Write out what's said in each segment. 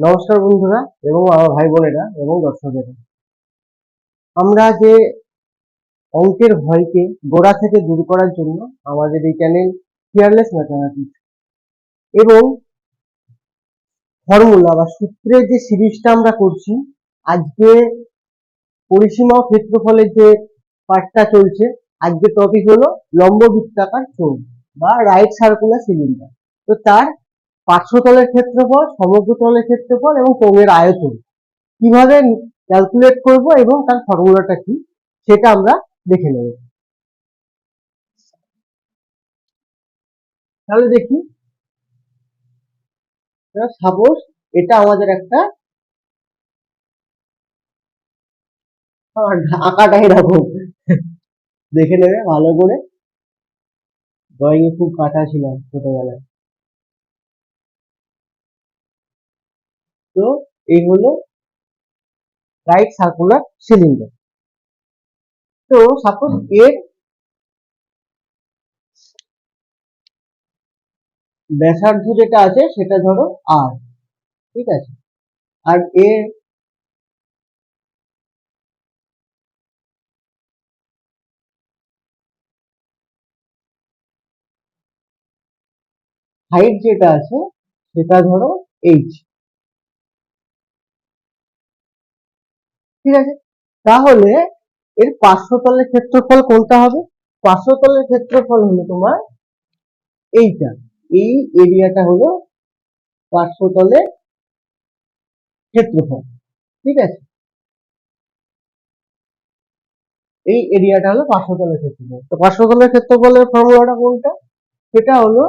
নমস্কার বন্ধুরা এবং আমার ভাই বোনেরা এবং দর্শকেরা আমরা যে অঙ্কের ভয়কে গোড়া থেকে দূর করার জন্য আমাদের এই চ্যানেল ফিয়ারলেস ম্যাথামেটিক্স এবং ফর্মুলা বা সূত্রের যে সিরিজটা আমরা করছি, আজকে পরিসীমা ও ক্ষেত্রফলের যে পার্টটা চলছে, আজকে টপিক হলো লম্ব বৃত্তাকার চোখ বা রাইট সার্কুলার সিলিন্ডার তো তার পার্শ্বতলের ক্ষেত্রফল সমগ্রতলের ক্ষেত্রফল এবং কোণের আয়তন। কীভাবে ক্যালকুলেট করব এবং তার ফর্মুলাটা কি, সেটা আমরা দেখে নেব। তাহলে দেখি। সাপোজ এটা আমাদের একটা আঁকাটা এরকম। দেখে নেবে, ভালো করে। ড্রয়িং এ খুব কাটা ছিলাম ছোটবেলায়। তো এই হলো রাইট সার্কুলার সিলিন্ডার তো সাপোজ এর ব্যাসার্ধ যেটা আছে সেটা ধরো আর ঠিক আছে? আর এর হাইট যেটা আছে সেটা ধরো এইচ ঠিক আছে? তাহলে এর পার্শ্বতলের ক্ষেত্রফল কোনটা হবে? পার্শ্বতলের ক্ষেত্রফল হলো তোমার এইটা। এই এরিয়াটা হলো পার্শ্বতলের ক্ষেত্রফল। ঠিক আছে? এই এরিয়াটা হলো পার্শ্বতলের ক্ষেত্রফল। তো পার্শ্বতলের ক্ষেত্রফলের ফর্মুলাটা কোনটা? সেটা হলো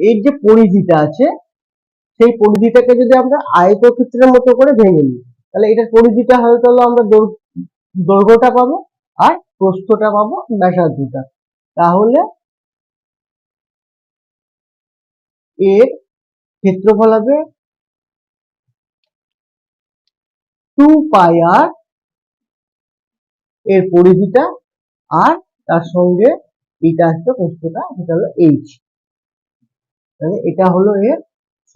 এর যে পরিধিটা আছে, সেই পরিধিটাকে যদি আমরা আয়তক্ষেত্রের মতো করে ভেঙে নিই, তাহলে এটার পরিধিটা হয়তো হলো আমরা দৈর্ঘ্যটা পাবো আর প্রস্থটা পাবো ব্যাসার্ধটা। তাহলে এর ক্ষেত্রফল হবে টু পাই আর এর পরিধিটা, আর তার সঙ্গে এটা আসছে প্রস্থটা, সেটা হলো এইচ তাহলে এটা হলো এর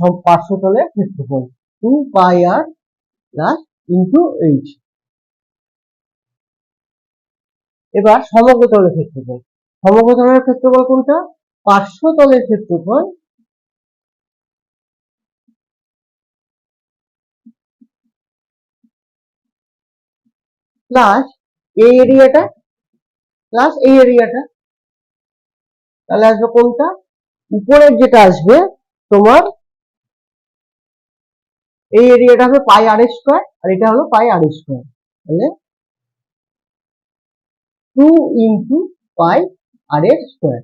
সব পার্শ্বতলের ক্ষেত্রফল। Two pi r plus into H এবার সমগ্রতলের ক্ষেত্রফল। সমগ্রতলের ক্ষেত্রফল কোনটা? পার্শ্বতলের ক্ষেত্রফল। প্লাস এই এরিয়াটা প্লাস এই এরিয়াটা তাহলে আসবে কোনটা? উপরের যেটা আসবে, তোমার এই এরিয়াটা হবে পাই আর স্কোয়ার আর এটা হলো পাই আর স্কোয়ার তাহলে টু ইন্টু পাই আর এর স্কোয়ার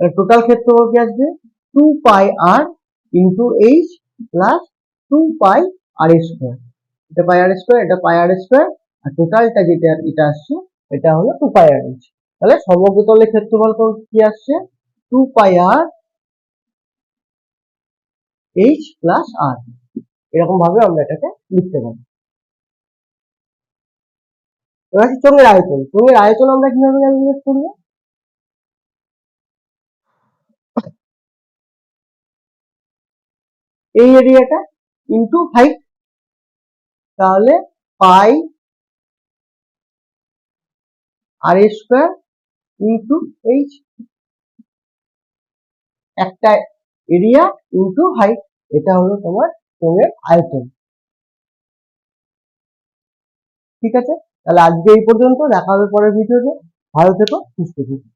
টোটাল ক্ষেত্রফল কি আসবে? Two pi r into H plus two pi r square এটা পাই আর স্কোয়ার এটা পাই আর স্কোয়ার আর টোটালটা যেটা এটা আসছে, এটা হলো টু পাই আর এইচ তাহলে সমগ্রতলের ক্ষেত্রফল কি আসছে? Two pi r H plus r এরকম ভাবে আমরা এটাকে লিখতে পারি। এবার হচ্ছে চোঙের আয়তন। চোঙের আয়তন আমরা কীভাবে ক্যালকুলেট করব? এই এরিয়াটা ইন্টু হাইট তাহলে pi r square into H একটা এরিয়া ইন্টু হাইট এটা হলো তোমার ফোনের আয়তন। ঠিক আছে? তাহলে আজকে এই পর্যন্ত, দেখা হবে পরের ভিডিওতে ভালো থেকো, সুস্থ থেকো।